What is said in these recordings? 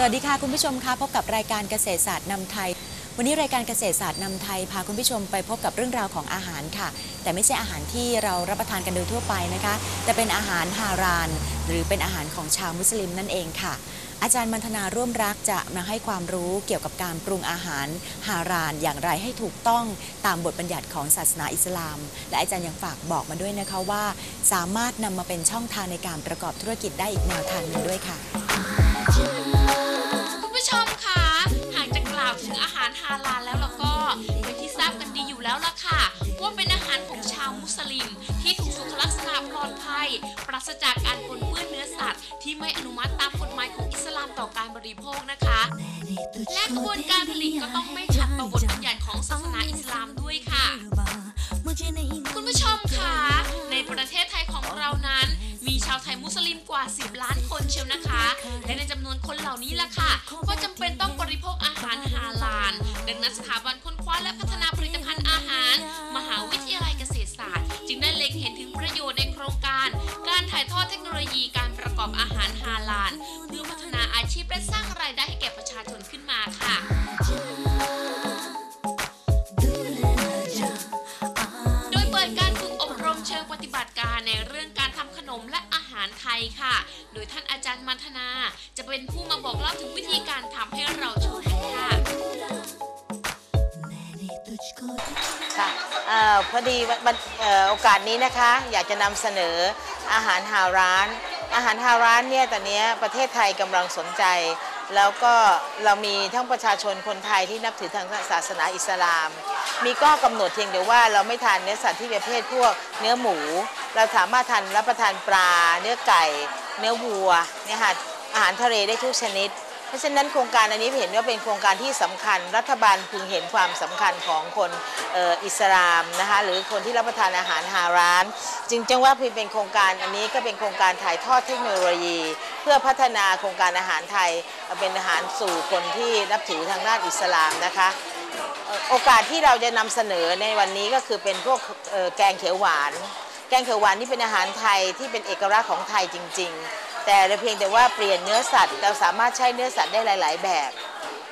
สวัสดีค่ะคุณผู้ชมคะพบกับรายการเกษตรศาสตร์นำไทย วันนี้รายการเกษตรศาสตร์นำไทยพาคุณผู้ชมไปพบกับเรื่องราวของอาหารค่ะ แต่ไม่ใช่อาหารที่เรารับประทานกันโดยทั่วไปนะคะ แต่เป็นอาหารฮาราน หรือเป็นอาหารของชาวมุสลิมนั่นเองค่ะ อาจารย์มันธนาร่วมรักจะมาให้ความรู้เกี่ยวกับการปรุงอาหารฮารานอย่างไรให้ถูกต้องตามบทบัญญัติของศาสนาอิสลาม และอาจารย์ยังฝากบอกมาด้วยนะคะว่า สามารถนำมาเป็นช่องทางในการประกอบธุรกิจได้อีกแนวทางหนึ่งด้วยค่ะ ถึงอาหารฮาลาลแล้วแล้วก็เป็นที่ทราบกันดีอยู่แล้วล่ะค่ะว่าเป็นอาหารของชาวมุสลิม ที่ถูกสุขลักษณะปลอดภัย ปราศจากการปนเปื้อนเนื้อสัตว์ ที่ไม่อนุมัติตามกฎหมายของอิสลามต่อการบริโภคนะคะ และกระบวนการผลิตก็ต้องไม่ขัดต่อบทบัญญัติของศาสนาอิสลามด้วยค่ะ คุณผู้ชมคะในประเทศไทยของเรานั้น มีชาวไทยมุสลิมกว่า 10 ล้านคนเชียวนะคะ และในจำนวนคนเหล่านี้ล่ะค่ะ ก็จำเป็นต้องบริโภคอาหารฮาลาลดังนั้นสถาบันค้นคว้าและพัฒนาผลิตภัณฑ์อาหาร มหาวิ โอกาสนี้นะคะอยากจะนำเสนออาหารฮาร้าน อาหารฮาร้านเนี่ยตอนนี้ประเทศไทยกำลังสนใจ แล้วก็เรามีทั้งประชาชนคนไทยที่นับถือทางศาสนาอิสลาม มีก็กำหนดเพียงแต่ว่าเราไม่ทานเนื้อสัตว์ที่ประเภทพวกเนื้อหมู เราสามารถทานรับประทานปลา เนื้อไก่ เนื้อวัวเนี่ยค่ะอาหารทะเลได้ทุกชนิด เพราะฉะนั้นโครงการอันนี้เห็นว่าเป็นโครงการที่สำคัญ รัฐบาลพึงเห็นความสำคัญของคนอ,อ,อิสลามนะคะหรือคนที่รับประทานอาหารฮาราน จึงจังว่าพียงเป็นโครงการอันนี้ก็เป็นโครงการถ่ายทอดเทคโนโลยี เพื่อพัฒนาโครงการอาหารไทยเป็นอาหารสู่คนที่นับถือทางด้านอิสลามนะคะโอกาสที่เราจะนำเสนอในวันนี้ก็คือเป็นพวกแกงเขียวหวาน แกงเขียวหวานนี่เป็นอาหารไทยที่เป็นเอกลักษณ์ของไทยจริง ๆ แต่เพียงแต่ว่าเปลี่ยนเนื้อสัตว์ เราสามารถใช้เนื้อสัตว์ได้หลาย ๆ แบบ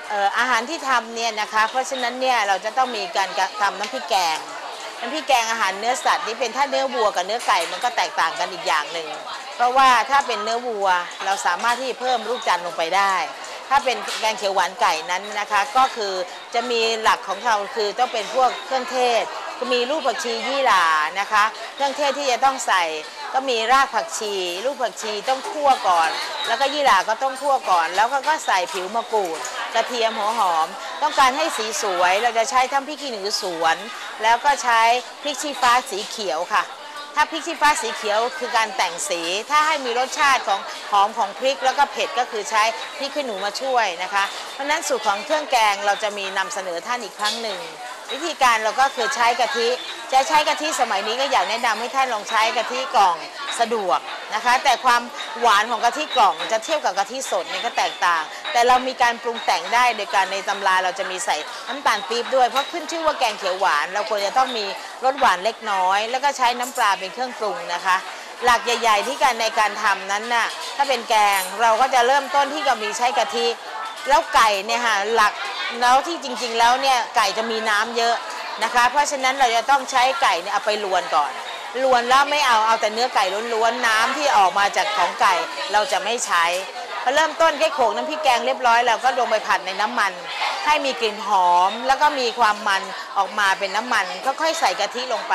เอ่ออาหารที่ทำเนี่ยนะคะ เพราะฉะนั้นเนี่ยเราจะต้องมีการทำน้ำพริกแกงน้ำพริกแกงอาหารเนื้อสัตว์นี่เป็นถ้าเนื้อวัวกับเนื้อไก่มันก็แตกต่างกันอีกอย่างหนึ่งเพราะว่าถ้าเป็นเนื้อวัวเราสามารถที่เพิ่มลูกจันทร์ลงไปได้ ถ้าเป็นแกงเขียวหวานไก่นั้นนะคะ ก็คือจะมีหลักของเราคือต้องเป็นพวกเครื่องเทศ ก็มีลูกผักชียี่หร่านะคะ เครื่องเทศที่จะต้องใส่ก็มีรากผักชี ลูกผักชีต้องคั่วก่อน แล้วก็ยี่หร่าก็ต้องคั่วก่อน แล้วก็ก็ใส่ผิวมะกรูด กระเทียมหัวหอม ต้องการให้สีสวยเราจะใช้ทั้งพริกขี้หนูสวน แล้วก็ใช้พริกชี้ฟ้าสีเขียวค่ะถ้าพริกชี้ฟ้าสีเขียวคือการแต่งสี ถ้าให้มีรสชาติของหอมของพริกแล้วก็เผ็ดก็คือใช้พริกขี้หนูมาช่วยนะคะ เพราะฉะนั้นสูตรของเครื่องแกงเราจะมีนำเสนอท่านอีกครั้งหนึ่ง วิธีการเราก็คือใช้กะทิ จะใช้กะทิสมัยนี้ก็อยากแนะนำให้ท่านลองใช้กะทิกล่องสะดวกนะคะ แต่ความหวานของกะทิกล่องจะเทียบกับกะทิสดเนี่ยก็แตกต่าง แต่เรามีการปรุงแต่งได้โดยการในตำราเราจะมีใส่น้ำตาลปี๊บด้วยเพราะขึ้นชื่อว่าแกงเขียวหวาน เราควรจะต้องมีรสหวานเล็กน้อย แล้วก็ใช้น้ำปลาเป็นเครื่องปรุงนะคะหลักใหญ่ ๆ ที่การในการทำนั้นน่ะถ้าเป็นแกงเราก็จะเริ่มต้นที่กับมีใช้กะทิ แล้วไก่เนี่ยค่ะหลัก แล้วที่จริงๆแล้วเนี่ยไก่จะมีน้ำเยอะนะคะ เพราะฉะนั้นเราจะต้องใช้ไก่เนี่ยเอาไปลวนก่อนลวนแล้วไม่เอาเอาแต่เนื้อไก่ล้วนๆน้ำที่ออกมาจากของไก่เราจะไม่ใช้พอเริ่มต้นแค่โขลกน้ำพริกแกงเรียบร้อยเราก็ลงไปผัดในน้ำมัน ให้มีกลิ่นหอมแล้วก็มีความมันออกมาเป็นน้ำมันก็ค่อยใส่กะทิลงไป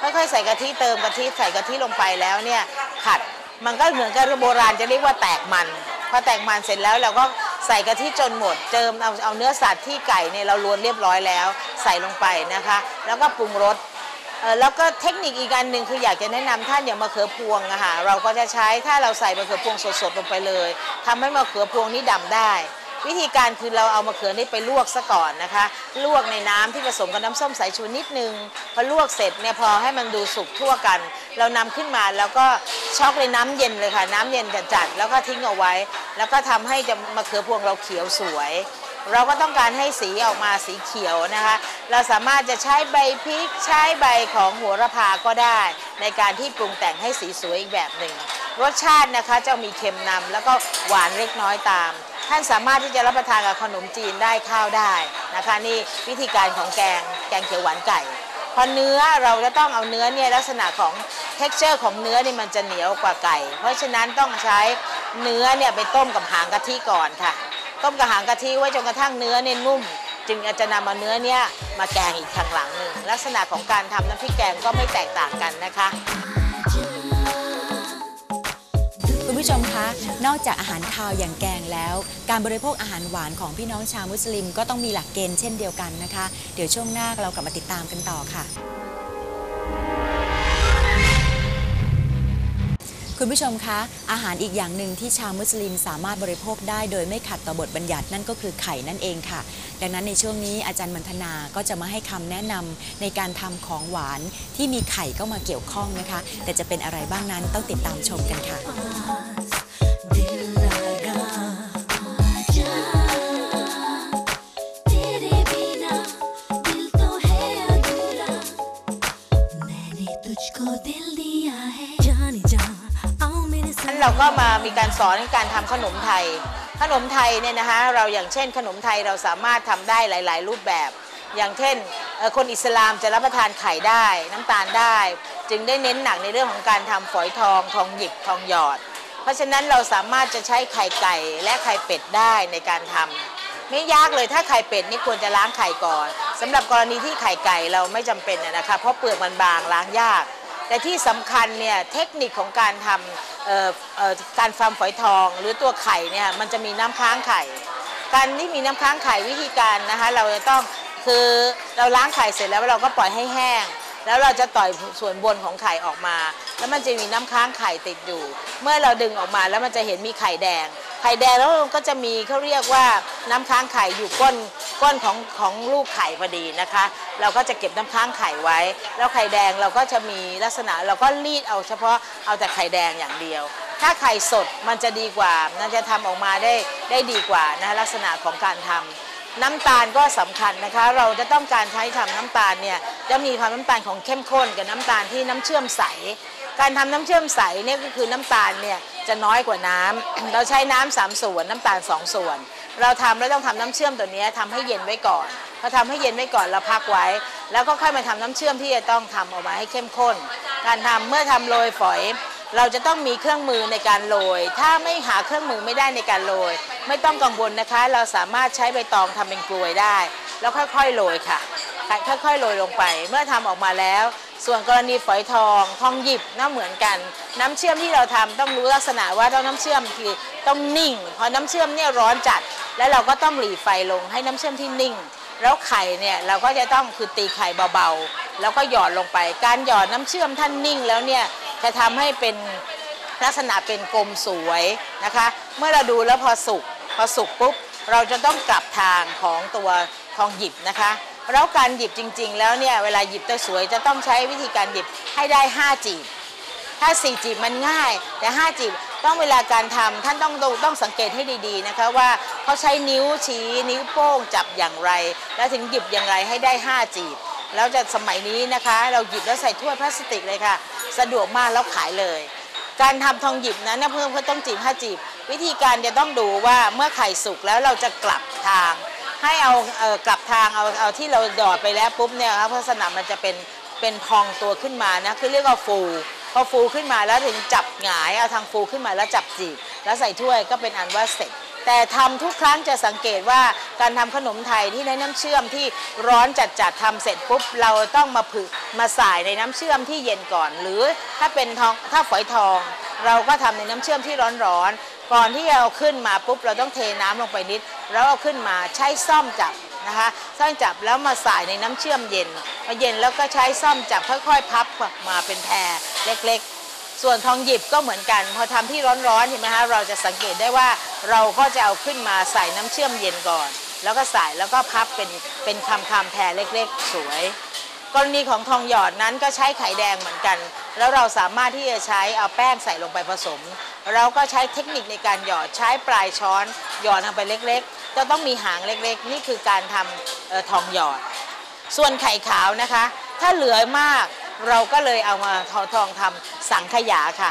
ค่อยๆใส่กะทิเติมกะทิใส่กะทิลงไปแล้วเนี่ยผัดมันก็เหมือนกับโบราณจะเรียกว่าแตกมัน อแต่งมันเสร็จแล้วเราก็ใส่กะทิจนหมดเติมเอาเอาเนื้อสัตว์ที่ไก่เนี่ยเราลวนเรียบร้อยแล้ว ใส่ลงไปนะคะ แล้วก็ปรุงรสเออแล้วก็เทคนิคอีกอันหนึ่งคืออยากจะแนะนำท่านอย่างมะเขือพวงอะค่ะเราก็จะใช้ถ้าเราใส่มะเขือพวงสดๆลงไปเลยทำให้มะเขือพวงนี้ดำได้ วิธีการคือเราเอามะเขือนี่ไปลวกซะก่อนนะคะ ลวกในน้ำที่ผสมกับน้ำส้มสายชูนิดนึงพอลวกเสร็จเนี่ยพอให้มันดูสุกทั่วกัน เรานำขึ้นมาแล้วก็ช็อกในน้ำเย็นเลยค่ะ น้ำเย็นจัดๆแล้วก็ทิ้งเอาไว้ แล้วก็ทำให้จะมะเขือพวงเราเขียวสวย เราก็ต้องการให้สีออกมาสีเขียวนะคะ เราสามารถจะใช้ใบพริกใช้ใบของโหัวระพาก็ได้ ในการที่ปรุงแต่งให้สีสวยอีกแบบหนึ่งรสชาตินะคะจะมีเค็มนำแล้วก็หวานเล็กน้อยตาม ท่านสามารถที่จะรับประทานกับขนมจีนได้ข้าวได้นะคะนี่วิธีการของแกงแกงเขียวหวานไก่พอเนื้อเราจะต้องเอาเนื้อเนี่ยลักษณะของ t e x t อร์ของเนื้อนี่มันจะเหนียวกว่าไก่ เพราะฉะนั้นต้องใช้เนื้อเนี่ยไปต้มกับหางกะทิก่อนค่ะ ต้มกับหางกะทิไว้จนกระทั่งเนื้อเนี่ยนุ่ม จึงจะนำเอาเนื้อเนี่ยมาแกงอีกทางหลังหนึ่งลักษณะของการทำน้ำพริกแกงก็ไม่แตกต่างกันนะคะ ผู้ชมคะ นอกจากอาหารคาวอย่างแกงแล้ว การบริโภคอาหารหวานของพี่น้องชาวมุสลิม ก็ต้องมีหลักเกณฑ์เช่นเดียวกันนะคะ เดี๋ยวช่วงหน้าเรากลับมาติดตามกันต่อค่ะ คุณผู้ชมคะ อาหารอีกอย่างหนึ่งที่ชาวมุสลิมสามารถบริโภคได้โดยไม่ขัดต่อบทบัญญัตินั่นก็คือไข่นั่นเองค่ะ ดังนั้นในช่วงนี้อาจารย์มันธนาก็จะมาให้คำแนะนำในการทำของหวานที่มีไข่เข้ามาเกี่ยวข้องนะคะ แต่จะเป็นอะไรบ้างนั้นต้องติดตามชมกันค่ะ นั้นเราก็มามีการสอนการทำขนมไทย ขนมไทยเนี่ยนะคะเราอย่างเช่น ขนมไทยเราสามารถทำได้หลาย ๆ รูปแบบ อย่างเช่นคนอิสลามจะรับประทานไข่ได้ น้ำตาลได้ จึงได้เน้นหนักในเรื่องของการทำฝอยทอง ทองหยิบทองหยอด เพราะฉะนั้นเราสามารถจะใช้ไข่ไก่และไข่เป็ดได้ในการทำไม่ยากเลยถ้าไข่เป็ดนี่ควรจะล้างไข่ก่อนสำหรับกรณีที่ไข่ไก่เราไม่จำเป็นนะนะคะเพราะเปลือกมันบางล้างยาก แต่ที่สำคัญเนี่ยเทคนิคของการทำการฟาร์มฝอยทองหรือตัวไข่เนี่ยมันจะมีน้ำค้างไข่ การที่มีน้ำค้างไข่วิธีการนะคะเราจะต้องคือเราล้างไข่เสร็จแล้วเราก็ปล่อยให้แห้ง แล้วเราจะต่อยส่วนบนของไข่ออกมา แล้วมันจะมีน้ำค้างไข่ติดอยู่ เมื่อเราดึงออกมาแล้วมันจะเห็นมีไข่แดง ไข่แดงแล้วก็จะมีเขาเรียกว่าน้ำค้างไข่อยู่ก้นก้นของของลูกไข่พอดีนะคะ เราก็จะเก็บน้ำค้างไข่ไว้ แล้วไข่แดงเราก็จะมีลักษณะเราก็รีดเอาเฉพาะเอาแต่ไข่แดงอย่างเดียวถ้าไข่สดมันจะดีกว่า มันจะทำออกมาได้ได้ดีกว่านะลักษณะของการทำ น้ำตาลก็สำคัญนะคะ เราจะต้องการใช้ทำน้ำตาลเนี่ยจะมีความน้ำตาลของเข้มข้นกับน้ำตาลที่น้ำเชื่อมใส การทำน้ำเชื่อมใสเนี่ยก็คือน้ำตาลเนี่ยจะน้อยกว่าน้ำเราใช้น้ำสามส่วนน้ำตาลสองส่วน เราทำแล้วต้องทำน้ำเชื่อมตัวนี้ทำให้เย็นไว้ก่อนพอทำให้เย็นไว้ก่อนเราพักไว้ แล้วก็ค่อยมาทำน้ำเชื่อมที่จะต้องทำออกมาให้เข้มข้น การทำเมื่อทำโรยฝอย เราจะต้องมีเครื่องมือในการโรย ถ้าไม่หาเครื่องมือไม่ได้ในการโรย ไม่ต้องกังวลนะคะ เราสามารถใช้ใบตองทำเป็นกลวยได้ แล้วค่อยๆโรยค่ะ ค่อยๆโรยลงไป เมื่อทำออกมาแล้ว ส่วนกรณีฝอยทองทองหยิบน่าเหมือนกัน น้ำเชื่อมที่เราทำต้องรู้ลักษณะว่าต้องน้ำเชื่อมคือต้องนิ่ง พอน้ำเชื่อมเนี่ยร้อนจัด แล้วเราก็ต้องหลีไฟลงให้น้ำเชื่อมที่นิ่ง แล้วไข่เนี่ยเราก็จะต้องคือตีไข่เบาๆ แล้วก็หยอดลงไป การหยอดน้ำเชื่อมท่านนิ่งแล้วเนี่ย จะทำให้เป็นลักษณะเป็นกลมสวยนะคะ เมื่อเราดูแล้วพอสุกพอสุกปุ๊บเราจะต้องกลับทางของตัวทองหยิบนะคะแล้วการหยิบจริง ๆ แล้วเนี่ยเวลาหยิบตัวสวยจะต้องใช้วิธีการหยิบให้ได้ 5 จีบ ถ้า 4 จีบมันง่าย แต่ 5 จีบต้องเวลาการทำท่านต้องดูต้องสังเกตให้ดีๆนะคะว่าเขาใช้นิ้วชี้นิ้วโป้งจับอย่างไร แล้วถึงหยิบอย่างไรให้ได้ 5 จีบ แล้วจะสมัยนี้นะคะ เราหยิบแล้วใส่ถ้วยพลาสติกเลยค่ะ สะดวกมากแล้วขายเลย การทำทองหยิบนั้นนะเพิ่มเพื่อต้องจีบห้าจีบ วิธีการจะต้องดูว่าเมื่อไข่สุกแล้วเราจะกลับทาง ให้เอาเออกลับทางเอาเอาที่เราหยอดไปแล้วปุ๊บเนี่ยครับลักษณะมันจะเป็นเป็นพองตัวขึ้นมานะคือเรียกว่าฟูพอฟูขึ้นมาแล้วถึงจับหงายเอาทางฟูขึ้นมาแล้วจับจีบ แล้วใส่ถ้วยก็เป็นอันว่าเสร็จ แต่ทำทุกครั้งจะสังเกตว่าการทำขนมไทยที่ในน้ำเชื่อมที่ร้อนจัดๆทำเสร็จปุ๊บเราต้องมาผึมาใส่ในน้ำเชื่อมที่เย็นก่อน หรือถ้าเป็นทองถ้าฝอยทอง เราก็ทำในน้ำเชื่อมที่ร้อนๆก่อนที่เราขึ้นมาปุ๊บเราต้องเทน้ำลงไปนิด แล้วเอาขึ้นมาใช้ซ่อมจับนะคะซ่อมจับแล้วมาใส่ในน้ำเชื่อมเย็นพอเย็นแล้วก็ใช้ซ่อมจับค่อยๆ พับมาเป็นแพรเล็กๆ ส่วนทองหยิบก็เหมือนกัน พอทำที่ร้อนๆเห็นไหมคะเราจะสังเกตได้ว่าเราก็จะเอาขึ้นมาใส่น้ำเชื่อมเย็นก่อน แล้วก็ใส่แล้วก็พับเป็นเป็นคำคำแพรเล็กๆ สวย กรณีของทองหยอดนั้นก็ใช้ไข่แดงเหมือนกัน แล้วเราสามารถที่จะใช้เอาแป้งใส่ลงไปผสม เราก็ใช้เทคนิคในการหยอดใช้ปลายช้อน หยอดลงไปเล็กๆ จะต้องมีหางเล็กๆ นี่คือการทำออทองหยอด ส่วนไข่ขาวนะคะ ถ้าเหลือมาก เราก็เลยเอามาทอทองทำสังขยาค่ะ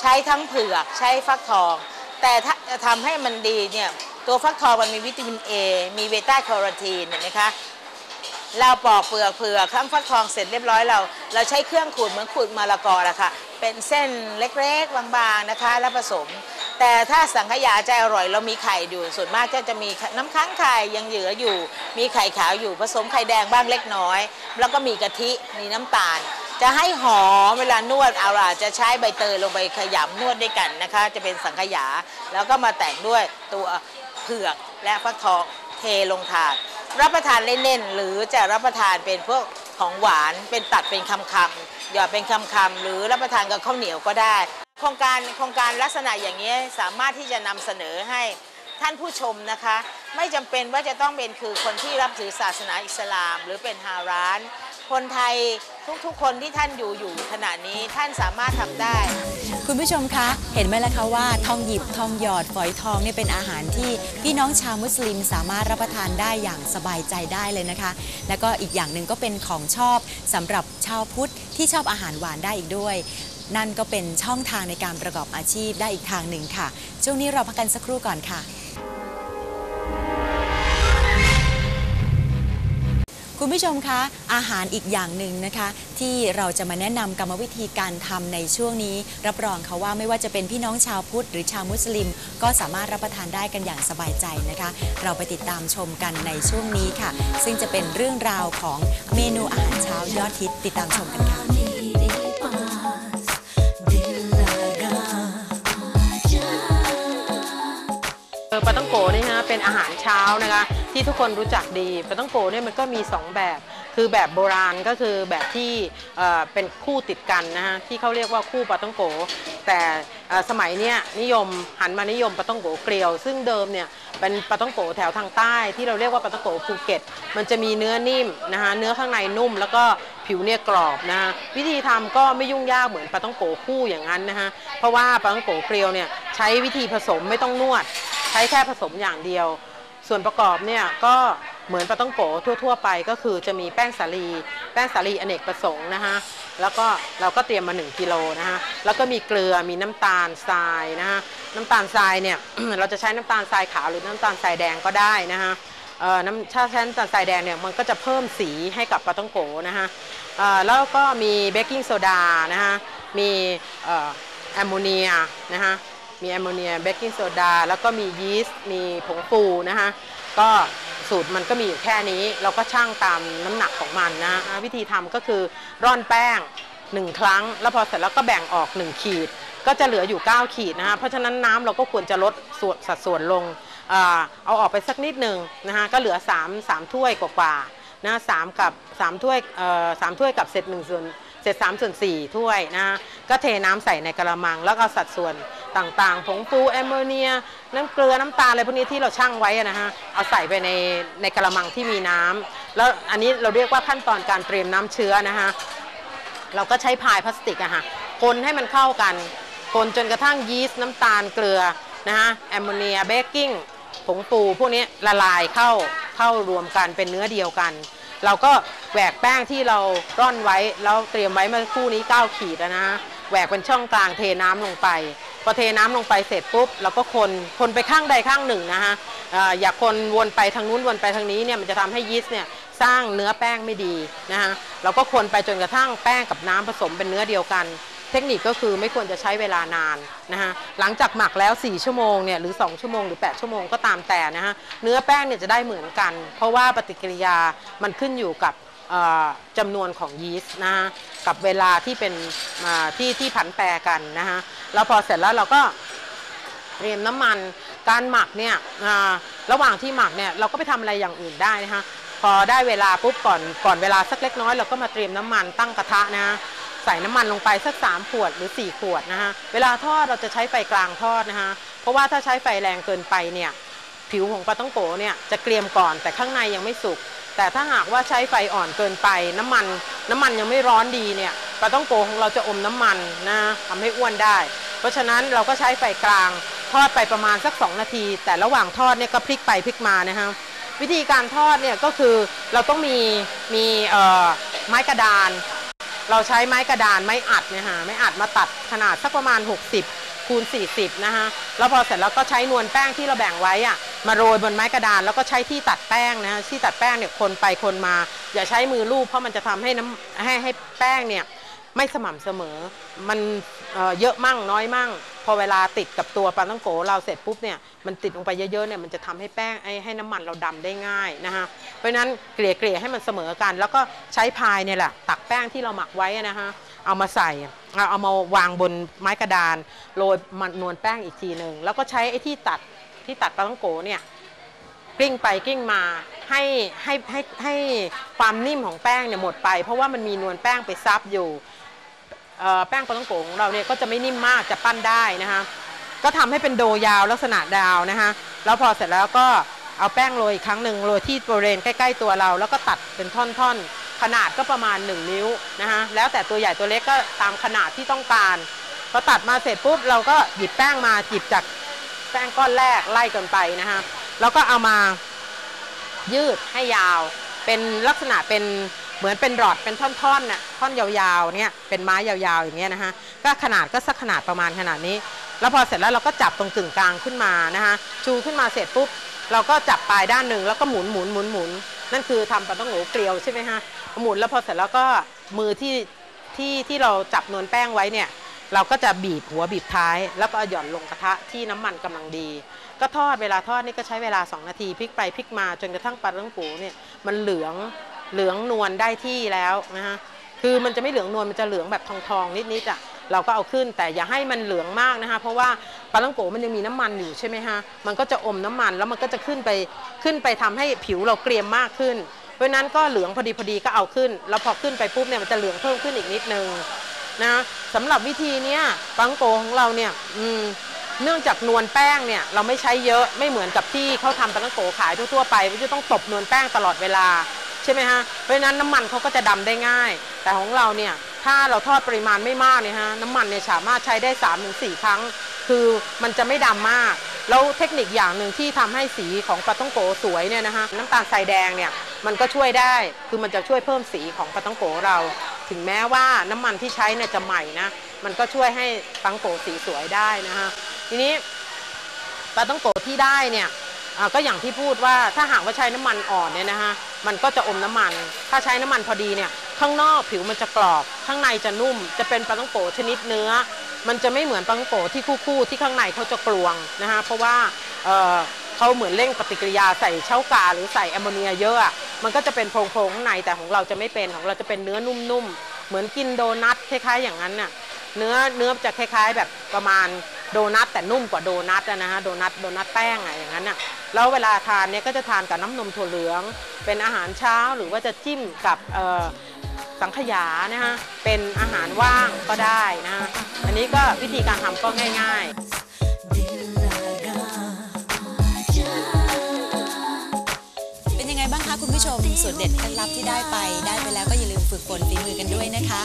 ใช้ทั้งเผือกใช้ฟักทอง แต่ถ้าจะทำให้มันดีเนี่ยตัวฟักทองมันมีวิตามิน A มีเบต้าแคโรทีนเห็นไหมคะเราปอกเปลือกเผือกข้างฟักทองเสร็จเรียบร้อยเรา เราใช้เครื่องขูดเหมือนขูดมะละกอละค่ะ เป็นเส้นเล็กๆบางๆนะคะ แล้วผสม แต่ถ้าสังขยาจะอร่อยเรามีไข่อยู่ส่วนมากก็จะมีน้ำค้างไข่ยังเหลืออยู่ มีไข่ขาวอยู่ผสมไข่แดงบ้างเล็กน้อย แล้วก็มีกะทิมีน้ำตาล จะให้หอมเวลานวดเอาล่ะจะใช้ใบเตยลงไปขยำนวดด้วยกันนะคะ จะเป็นสังขยา แล้วก็มาแต่งด้วยตัวเผือกและฟักทองเทลงถาดรับประทานเล่นๆหรือจะรับประทานเป็นพวกของหวานเป็นตัดเป็นคำๆหยอดเป็นคำๆหรือรับประทานกับข้าวเหนียวก็ได้ โครงการโครงการลักษณะอย่างนี้สามารถที่จะนำเสนอให้ท่านผู้ชมนะคะ ไม่จำเป็นว่าจะต้องเป็นคือคนที่รับถือศาสนาอิสลาม หรือเป็นฮาราน คนไทยทุกๆ คนที่ท่านอยู่อยู่ขณะนี้ท่านสามารถทำได้ คุณผู้ชมคะ เห็นไหมล่ะคะว่าทองหยิบทองหยอดฝอยทองเนี่ยเป็นอาหารที่พี่น้องชาวมุสลิมสามารถรับประทานได้อย่างสบายใจได้เลยนะคะ แล้วก็อีกอย่างหนึ่งก็เป็นของชอบสำหรับชาวพุทธที่ชอบอาหารหวานได้อีกด้วย นั่นก็เป็นช่องทางในการประกอบอาชีพได้อีกทางหนึ่งค่ะ ช่วงนี้เราพักกันสักครู่ก่อนค่ะ คุณผู้ชมคะอาหารอีกอย่างหนึ่งนะคะ ที่เราจะมาแนะนำกรรมวิธีการทำในช่วงนี้ รับรองค่ะว่าไม่ว่าจะเป็นพี่น้องชาวพุทธหรือชาวมุสลิม ก็สามารถรับประทานได้กันอย่างสบายใจนะคะ เราไปติดตามชมกันในช่วงนี้ค่ะ ซึ่งจะเป็นเรื่องราวของเมนูอาหารเช้ายอดฮิตติดตามชมกันค่ะ เออปาต้องโกนี่ฮะเป็นอาหารเช้านะคะ ที่ทุกคนรู้จักดีปาต้องโกเนี่ยมันก็มี 2 แบบ คือแบบโบราณก็คือแบบที่เเป็นคู่ติดกันนะฮะที่เขาเรียกว่าคู่ปาต้องโก แต่สมัยเนี้ยนิยมหันมานิยมปาต้องโกเกลียว ซึ่งเดิมเนี่ยเป็นปาต้องโกแถวทางใต้ ที่เราเรียกว่าปาต้องโกภูเก็ต มันจะมีเนื้อนิ่มนะคะเนื้อข้างในนุ่ม แล้วก็ผิวเนี่ยกรอบนะะวิธีทำก็ไม่ยุ่งยากเหมือนปาต้องโกคู่อย่างนั้นนะฮะเพราะว่าปาต้องโกเกลียวเนี่ยใช้วิธีผสมไม่ต้องนวด ใช้แค่ผสมอย่างเดียว ส่วนประกอบเนี่ยก็เหมือนปลาต้องโกทั่ว ๆ ไปก็คือจะมีแป้งสาลี แป้งสาลีอเนกประสงค์นะคะแล้วก็เราก็เตรียมมา 1กิโลนะคะแล้วก็มีเกลือมีน้ำตาลทรายนะคะน้ำตาลทรายเนี่ยเราจะใช้น้ำตาลทรายขาวหรือน้ำตาลทรายแดงก็ได้นะคะเอ่อน้ำถ้าใช้น้ำตาลทรายแดงเนี่ยมันก็จะเพิ่มสีให้กับปลาต้องโกนะคะเอ่อแล้วก็มีเบกกิ้งโซดานะคะมีเอ่อแอมโมเนียนะคะ มีแอมโมเนียเบกกิ้งโซดาแล้วก็มียีสต์มีผงฟูนะคะก็สูตรมันก็มีอยู่แค่นี้ เราก็ชั่งตามน้ำหนักของมันนะวิธีทำก็คือร่อนแป้ง 1 ครั้ง แล้วพอเสร็จแล้วก็แบ่งออก 1 ขีด ก็จะเหลืออยู่ 9 ขีดนะฮะเพราะฉะนั้นน้ำเราก็ควรจะลดส่วนสัดส่วนลงเอาออกไปสักนิดหนึ่งนะฮะก็เหลือ 3 3 ถ้วยกว่าๆนะสามกับ3ถ้วยสามถ้วยกับเศษหนึ่งส่วนเศษ3ส่วน4ถ้วยนะะ ก็เทน้ำใส่ในกระมัง แล้วก็เอาสัดส่วนต่างๆ ผงฟูแอมโมเนีย น้ำเกลือน้ำตาลอะไรพวกนี้ที่เราชั่งไว้นะฮะเอาใส่ไปในในกระมังที่มีน้ำแล้วอันนี้เราเรียกว่าขั้นตอนการเตรียมน้ำเชื้อนะฮะเราก็ใช้พายพลาสติกอะฮะคนให้มันเข้ากัน คนจนกระทั่งยีสต์น้ำตาลเกลือนะฮะแอมโมเนียเบกกิ้งผงปูพวกนี้ละลายเข้าเข้ารวมกันเป็นเนื้อเดียวกัน เราก็แหวกแป้งที่เราร่อนไว้แล้วเตรียมไว้เมื่อคู่นี้ 9 ขีดแล้วนะฮะ แหวกเป็นช่องกลางเทน้ำลงไป พอเทน้ำลงไปเสร็จปุ๊บเราก็คนคนไปข้างใดข้างหนึ่งนะฮะอย่าคนวนไปทางนู้นวนไปทางนี้เนี่ยมันจะทำให้ยีสต์เนี่ยสร้างเนื้อแป้งไม่ดีนะฮะเราก็คนไปจนกระทั่งแป้งกับน้ำผสมเป็นเนื้อเดียวกัน เทคนิคก็คือไม่ควรจะใช้เวลานานนะฮะหลังจากหมักแล้ว 4 ชั่วโมงเนี่ยหรือ 2 ชั่วโมงหรือ 8 ชั่วโมงก็ตามแต่นะฮะเนื้อแป้งเนี่ยจะได้เหมือนกัน เพราะว่าปฏิกิริยามันขึ้นอยู่กับ จำนวนของยีสต์นะฮะกับเวลาที่เป็นอ่าที่ที่ผันแปรกันนะฮะแล้วพอเสร็จแล้วเราก็เตรียมน้ำมันการหมักเนี่ยระหว่างที่หมักเนี่ยเราก็ไปทำอะไรอย่างอื่นได้นะคะพอได้เวลาปุ๊บก่อนก่อนเวลาสักเล็กน้อยเราก็มาเตรียมน้ำมันตั้งกระทะนะฮะใส่น้ำมันลงไปสัก 3 ขวดหรือ 4 ขวดนะฮะเวลาทอดเราจะใช้ไฟกลางทอดนะฮะเพราะว่าถ้าใช้ไฟแรงเกินไปเนี่ยผิวของปลาต้องโกเนี่ยจะเกรียมก่อนแต่ข้างในยังไม่สุก แต่ถ้าหากว่าใช้ไฟอ่อนเกินไป น้ำมันน้ำมันยังไม่ร้อนดีเนี่ยปลาต้องโกของเราจะอมน้ำมันนะทำให้อ้วนได้ เพราะฉะนั้นเราก็ใช้ไฟกลางทอดไปประมาณสัก 2 นาที แต่ระหว่างทอดเนี่ยก็พลิกไปพลิกมานะฮะวิธีการทอดเนี่ยก็คือเราต้องมีมีเอ่อไม้กระดาน เราใช้ไม้กระดานไม้อัดเนี่ยฮะไม้อัดมาตัดขนาดสักประมาณ 60คูณ40 นะฮะแล้วพอเสร็จแล้วก็ใช้นวลแป้งที่เราแบ่งไว้อะ มาโรยบนไม้กระดานแล้วก็ใช้ที่ตัดแป้งนะฮะที่ตัดแป้งเนี่ยคนไปคนมา อย่าใช้มือลูบเพราะมันจะทำให้น้ำให้ให้แป้งเนี่ยไม่สม่ำเสมอ มันเเยอะมั่งน้อยมั่ง พอเวลาติดกับตัวปลาต้องโกเราเสร็จปุ๊บเนี่ยมันติดลงไปเยอะๆเนี่ยมันจะทำให้แป้งไอ้ให้น้ำมันเราดำได้ง่ายนะฮะเพราะนั้นเกลี่ยเกลี่ยให้มันเสมอกัน แล้วก็ใช้พายเนี่ยแหละตักแป้งที่เราหมักไว้นะฮะเอามาใส่เอาเอามาวางบนไม้กระดานโรยมันนวลแป้งอีกทีหนึ่งแล้วก็ใช้ไอ้ที่ตัด ที่ตัดปลาต้องโกเนี่ยกลิ้งไปกลิ้งมาให้ให้ให้ให้ความนิ่มของแป้งเนี่ยหมดไป เพราะว่ามันมีนวลแป้งไปซับอยู่แป้งปลาต้องโกของเราเนี่ยก็จะไม่นิ่มมากจะปั้นได้นะคะก็ทำให้เป็นโดยาวลักษณะดาวนะคะแล้วพอเสร็จแล้วก็เอาแป้งโรยอีกครั้งหนึ่งโรยที่บริเวณใกล้ ๆ ตัวเรา แล้วก็ตัดเป็นท่อนๆ ขนาดก็ประมาณ 1 นิ้วนะคะแล้วแต่ตัวใหญ่ตัวเล็กก็ตามขนาดที่ต้องการพอตัดมาเสร็จปุ๊บเราก็หยิบแป้งมาหยิบจาก แป้งก้อนแรกไล่กันไปนะคะแล้วก็เอามายืดให้ยาว เป็นลักษณะเป็นเหมือนเป็นรอดเป็นท่อนๆน่ะท่อนยาวๆเนี่ยเป็นไม้ยาวๆอย่างเงี้ยนะคะก็ขนาดก็สักขนาดประมาณขนาดนี้ แล้วพอเสร็จแล้วเราก็จับตรงกึ่งกลางขึ้นมานะคะชูขึ้นมาเสร็จปุ๊บเราก็จับปลายด้านหนึ่งแล้วก็หมุนหมุนหมุนหมุนนั่นคือทำปลาต้องโหเกลียวใช่ไหมฮะหมุนแล้วพอเสร็จแล้วก็มือที่ที่ที่เราจับนวลแป้งไว้เนี่ย เราก็จะบีบหัวบีบท้าย แล้วก็หย่อนลงกระทะที่น้ำมันกำลังดี ก็ทอดเวลาทอดนี่ก็ใช้เวลา 2 นาทีพลิกไปพลิกมาจนกระทั่งปลาต้องปูเนี่ยมันเหลืองเหลืองนวลได้ที่แล้วนะฮะคือมันจะไม่เหลืองนวลมันจะเหลืองแบบทองๆนิดๆอะเราก็เอาขึ้นแต่อย่าให้มันเหลืองมากนะคะ เพราะว่าปลาต้งโกมันยังมีน้ำมันอยู่ใช่ไหมฮะมันก็จะอมน้ำมันแล้วมันก็จะขึ้นไปขึ้นไปทำให้ผิวเราเกรียมมากขึ้น เพราะฉะนั้นก็เหลืองพอดีพอดีก็เอาขึ้น แล้วพอขึ้นไปปุ๊บเนี่ยมันจะเหลืองเพิ่มขึ้นอีกนิดนึง นะสำหรับวิธีเนี้ยปังโกของเราเนี่ยเนื่องจากนวลแป้งเนี่ยเราไม่ใช้เยอะไม่เหมือนกับที่เขาทำปังโกขายทั่วๆไปว่าจะต้องตบนวลแป้งตลอดเวลาใช่ไหมฮะเพราะฉะนั้นน้ำมันเขาก็จะดำได้ง่าย แต่ของเราเนี่ยถ้าเราทอดปริมาณไม่มากเนี่ยฮะน้ำมันเนี่ยสามารถใช้ได้3าถึงสครั้ง คือมันจะไม่ดำมากแล้วเทคนิคอย่างหนึ่งที่ทำให้สีของปลาต้องโกสวยเนี่ยนะคะน้ำตาลทรายแดงเนี่ยมันก็ช่วยได้คือมันจะช่วยเพิ่มสีของปลาต้องโกเรา ถึงแม้ว่าน้ำมันที่ใช้เนี่ยจะใหม่นะ มันก็ช่วยให้ปลาต้องโกสีสวยได้นะฮะทีนี้ปลาต้องโกที่ได้เนี่ยก็อย่างที่พูดว่าถ้าหากว่าใช้น้ำมันอ่อนเนี่ยนะฮะมันก็จะอมน้ำมัน ถ้าใช้น้ำมันพอดีเนี่ยข้างนอกผิวมันจะกรอบ ข้างในจะนุ่ม จะเป็นปลาต้องโกชนิดเนื้อ มันจะไม่เหมือนปลาต้องโกที่คู่ๆที่ข้างในเขาจะกลวงนะฮะเพราะว่า เขาเหมือนเร่งปฏิกิริยาใส่เช่ากาหรือใส่แอมโมเนียเยอะ มันก็จะเป็นโพรงๆข้างในแต่ของเราจะไม่เป็นของเราจะเป็นเนื้อนุ่มๆ เหมือนกินโดนัทคล้ายๆ อย่างนั้นน่ะเนื้อเนื้อจะคล้าย ๆ แบบประมาณโดนัทแต่นุ่มกว่าโดนัทนะฮะโดนัทโดนัทแป้งอะไรอย่างนั้นน่ะแล้วเวลาทานเนี่ยก็จะทานกับน้ำนมถั่วเหลือง เป็นอาหารเช้าหรือว่าจะจิ้มกับสังขยานะฮะเป็นอาหารว่างก็ได้นะฮะอันนี้ก็วิธีการทำก็ง่าย ๆ สูตรเด็ดเคล็ดลับที่ได้ไป ได้ไปแล้วก็อย่าลืมฝึกฝนฝีมือกันด้วยนะคะ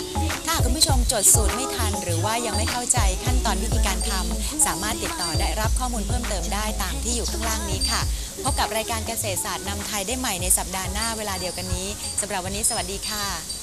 ถ้าคุณผู้ชมจดสูตรไม่ทัน หรือว่ายังไม่เข้าใจขั้นตอนวิธีการทำสามารถติดต่อได้รับข้อมูลเพิ่มเติมได้ตามที่อยู่ข้างล่างนี้ค่ะ พบกับรายการเกษตรศาสตร์นำไทยได้ใหม่ในสัปดาห์หน้าเวลาเดียวกันนี้สำหรับวันนี้สวัสดีค่ะ